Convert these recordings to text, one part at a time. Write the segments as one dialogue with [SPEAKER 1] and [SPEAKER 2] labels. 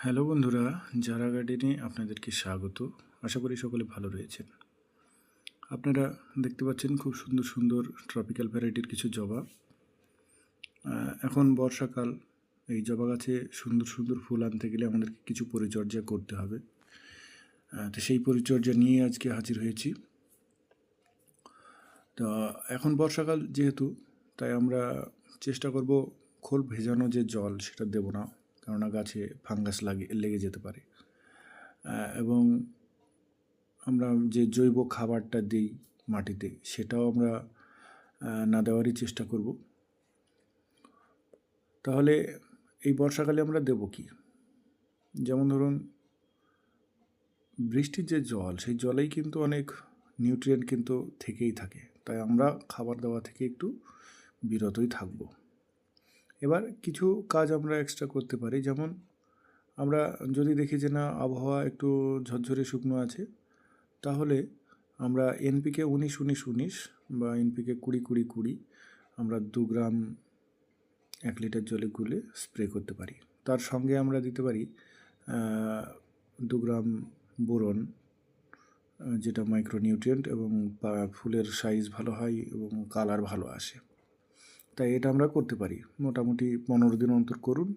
[SPEAKER 1] Hello বন্ধুরা যারা গার্ডেনে আপনাদেরকে স্বাগত। আশা করি সকলে ভালো রয়েছেন। আপনারা দেখতে পাচ্ছেন খুব সুন্দর সুন্দর ট্রপিক্যাল ভ্যারাইটির কিছু জবা। এখন বর্ষাকাল, এই জবা গাছে সুন্দর সুন্দর ফুল আনতে গেলে আমাদেরকে কিছু পরিচর্যা করতে হবে। তো সেই পরিচর্যা নিয়ে আজকে হাজির হয়েছি। তো এখন বর্ষাকাল যেহেতু, তাই আমরা চেষ্টা করব খোল ভেজানো যে জল, সেটা দেব না। কেননা গাছে ফাঙ্গাস লাগে, লেগে যেতে পারে। এবং আমরা যে জৈব খাবারটা দিই মাটিতে, সেটাও আমরা না দেওয়ারই চেষ্টা করব। তাহলে এই বর্ষাকালে আমরা দেব কি? যেমন ধরুন, বৃষ্টির যে জল, সেই জলেই কিন্তু অনেক নিউট্রিয়েন্ট কিন্তু থেকেই থাকে। তাই আমরা খাবার দেওয়া থেকে একটু বিরতই থাকব। এবার কিছু কাজ আমরা এক্সট্রা করতে পারি। যেমন, আমরা যদি দেখি যে না, আবহাওয়া একটু ঝরঝরে শুকনো আছে, তাহলে আমরা এনপিকে উনিশ উনিশ উনিশ বা এনপিকে কুড়ি কুড়ি কুড়ি আমরা দু গ্রাম এক লিটার জলে গুলে স্প্রে করতে পারি। তার সঙ্গে আমরা দিতে পারি দু গ্রাম বোরন যেটা মাইক্রোনিউট্রিয়েন্ট এবং ফুলের সাইজ ভালো হয় এবং কালার ভালো আসে। তাই এটা আমরা করতে পারি। মোটামুটি পনেরো দিন অন্তর করুন,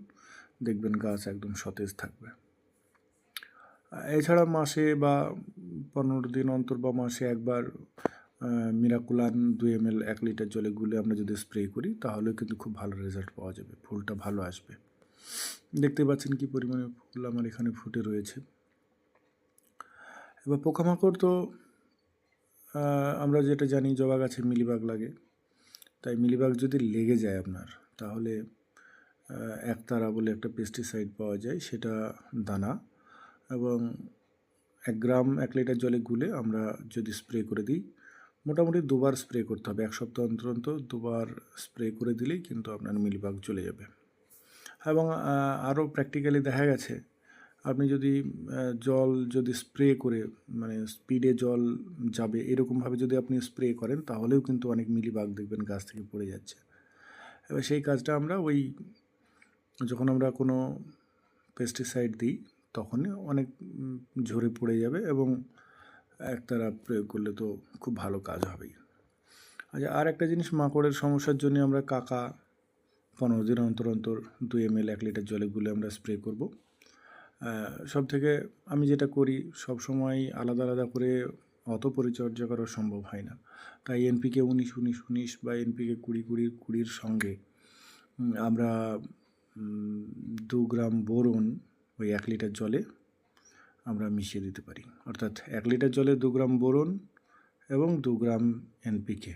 [SPEAKER 1] দেখবেন গাছ একদম সতেজ থাকবে। এছাড়া মাসে বা পনেরো দিন অন্তর বা মাসে একবার মিরাকুলান দু এম এল এক লিটার জলে গুলে আমরা যদি স্প্রে করি, তাহলেও কিন্তু খুব ভালো রেজাল্ট পাওয়া যাবে, ফুলটা ভালো আসবে। দেখতে পাচ্ছেন কি পরিমাণে ফুল আমার এখানে ফুটে রয়েছে। এবার পোকামাকড় তো আমরা যেটা জানি জবা গাছে মিলিবাগ লাগে। তাই মিলিবাগ যদি লেগে যায় আপনার, তাহলে একতারা বলে একটা পেস্টিসাইড পাওয়া যায়, সেটা দানা এবং এক গ্রাম এক লিটার জলে গুলে আমরা যদি স্প্রে করে দিই, মোটামুটি দুবার স্প্রে করতে হবে। এক সপ্তাহ অন্তর অন্তর দুবার স্প্রে করে দিলেই কিন্তু আপনার মিলিবাগ চলে যাবে। এবং আরও প্র্যাকটিক্যালি দেখা গেছে আপনি যদি জল যদি স্প্রে করে মানে স্পিডে জল যাবে এরকমভাবে যদি আপনি স্প্রে করেন, তাহলেও কিন্তু অনেক মিলিবাগ দেখবেন গাছ থেকে পড়ে যাচ্ছে। এবার সেই কাজটা আমরা ওই, যখন আমরা কোনো পেস্টিসাইড দিই, তখনই অনেক ঝরে পড়ে যাবে এবং একতারা প্রয়োগ করলে তো খুব ভালো কাজ হবেই। আচ্ছা আর একটা জিনিস, মাকড়ের সমস্যার জন্য আমরা কাকা পনেরো দিন অন্তর অন্তর দু এম এল এক লিটার জলে গুলে আমরা স্প্রে করব। সব থেকে আমি যেটা করি সব সময় আলাদা আলাদা করে অত পরিচর্যা করা সম্ভব হয় না। তাই এনপিকে উনিশ উনিশ উনিশ বা এনপিকে কুড়ি কুড়ি, কুড়ির সঙ্গে আমরা দু গ্রাম বোরন ওই এক লিটার জলে আমরা মিশিয়ে দিতে পারি। অর্থাৎ এক লিটার জলে দু গ্রাম বোরন এবং দু গ্রাম এনপিকে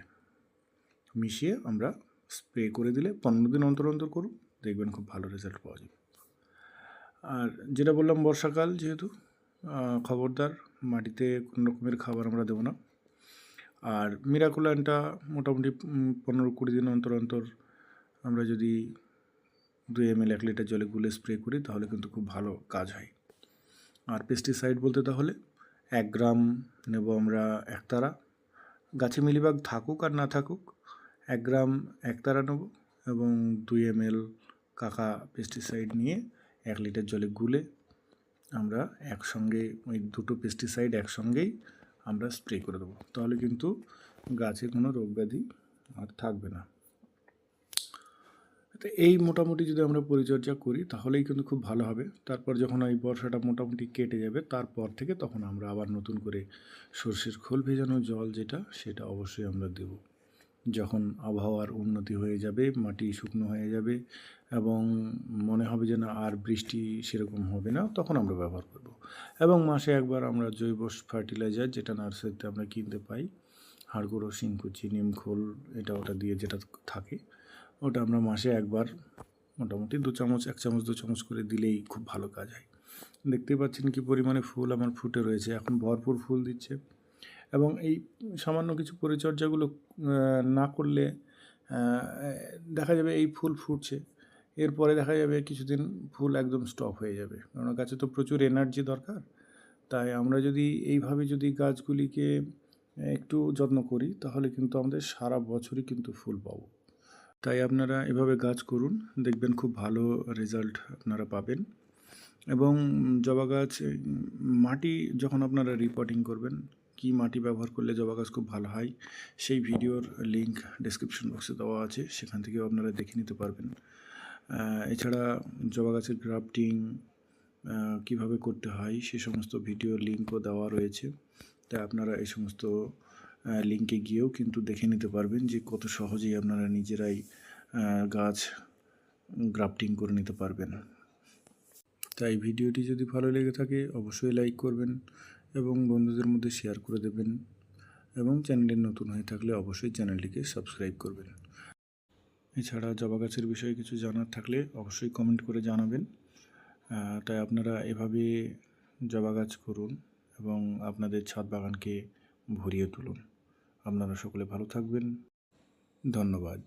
[SPEAKER 1] মিশিয়ে আমরা স্প্রে করে দিলে পনেরো দিন অন্তর অন্তর করুন, দেখবেন খুব ভালো রেজাল্ট পাওয়া যাবে। আর যেটা বললাম বর্ষাকাল যেহেতু খবরদার, মাটিতে কোনো রকমের খাবার আমরা দেবো না। আর মিরাকুলানটা মোটামুটি পনেরো কুড়ি দিন অন্তর অন্তর আমরা যদি দু এম এল এক লিটার জলে গুলে স্প্রে করি, তাহলে কিন্তু খুব ভালো কাজ হয়। আর পেস্টিসাইড বলতে তাহলে এক গ্রাম নেব আমরা একতারা গাছে মিলিবাগ থাকুক আর না থাকুক, এক গ্রাম একতারা নেব এবং দুই এম এল কাকা পেস্টিসাইড নিয়ে এক লিটার জলে গুলে আমরা একসঙ্গে ওই দুটো পেস্টিসাইড একসঙ্গেই আমরা স্প্রে করে দেবো। তাহলে কিন্তু গাছে কোনো রোগ ব্যাধি আর থাকবে না। তো এই মোটামুটি যদি আমরা পরিচর্যা করি, তাহলেই কিন্তু খুব ভালো হবে। তারপর যখন এই বর্ষাটা মোটামুটি কেটে যাবে, তারপর থেকে তখন আমরা আবার নতুন করে সর্ষের খোল ভেজানো জল যেটা, সেটা অবশ্যই আমরা দেব। যখন আবহাওয়ার উন্নতি হয়ে যাবে, মাটি শুকনো হয়ে যাবে এবং মনে হবে যে না আর বৃষ্টি সেরকম হবে না, তখন আমরা ব্যবহার করব। এবং মাসে একবার আমরা জৈব ফার্টিলাইজার, যেটা নার্সারিতে আমরা কিনতে পাই, হাড়গুঁড়ো, শিংকুচি, নিমখোল, এটা ওটা দিয়ে যেটা থাকে, ওটা আমরা মাসে একবার মোটামুটি দু চামচ, এক চামচ, দু চামচ করে দিলেই খুব ভালো কাজ হয়। দেখতেই পাচ্ছেন কি পরিমাণে ফুল আমার ফুটে রয়েছে, এখন ভরপুর ফুল দিচ্ছে। এবং এই সামান্য কিছু পরিচর্যাগুলো না করলে দেখা যাবে এই ফুল ফুটছে। এরপরে দেখা যাবে কিছুদিন ফুল একদম স্টপ হয়ে যাবে। কারণ গাছে তো প্রচুর এনার্জি দরকার। তাই আমরা যদি এইভাবে যদি গাছগুলিকে একটু যত্ন করি, তাহলে কিন্তু আমাদের সারা বছরই কিন্তু ফুল পাবো। তাই আপনারা এভাবে গাছ করুন, দেখবেন খুব ভালো রেজাল্ট আপনারা পাবেন। এবং জবা গাছ মাটি যখন আপনারা রিপোর্টিং করবেন কি মাটি ব্যবহার করলে জবা গাছ খুব ভালো হয়, সেই ভিডিওর লিংক ডেসক্রিপশন বক্সে দেওয়া আছে, সেখান থেকেও আপনারা দেখে নিতে পারবেন। এছাড়া জবা গাছের গ্রাফটিং কীভাবে করতে হয়, সে সমস্ত ভিডিও লিঙ্কও দেওয়া রয়েছে। তাই আপনারা এই সমস্ত লিঙ্কে গিয়েও কিন্তু দেখে নিতে পারবেন যে কত সহজেই আপনারা নিজেরাই গাছ গ্রাফটিং করে নিতে পারবেন। তাই ভিডিওটি যদি ভালো লেগে থাকে, অবশ্যই লাইক করবেন এবং বন্ধুদের মধ্যে শেয়ার করে দেবেন এবং চ্যানেলে নতুন হয়ে থাকলে অবশ্যই চ্যানেলটিকে সাবস্ক্রাইব করবেন। এছাড়া জবা গাছের বিষয়ে কিছু জানার থাকলে অবশ্যই কমেন্ট করে জানাবেন। তাই আপনারা এভাবে জবা গাছ করুন এবং আপনাদের ছাদ বাগানকে ভরিয়ে তুলুন। আপনারা সকলে ভালো থাকবেন। ধন্যবাদ।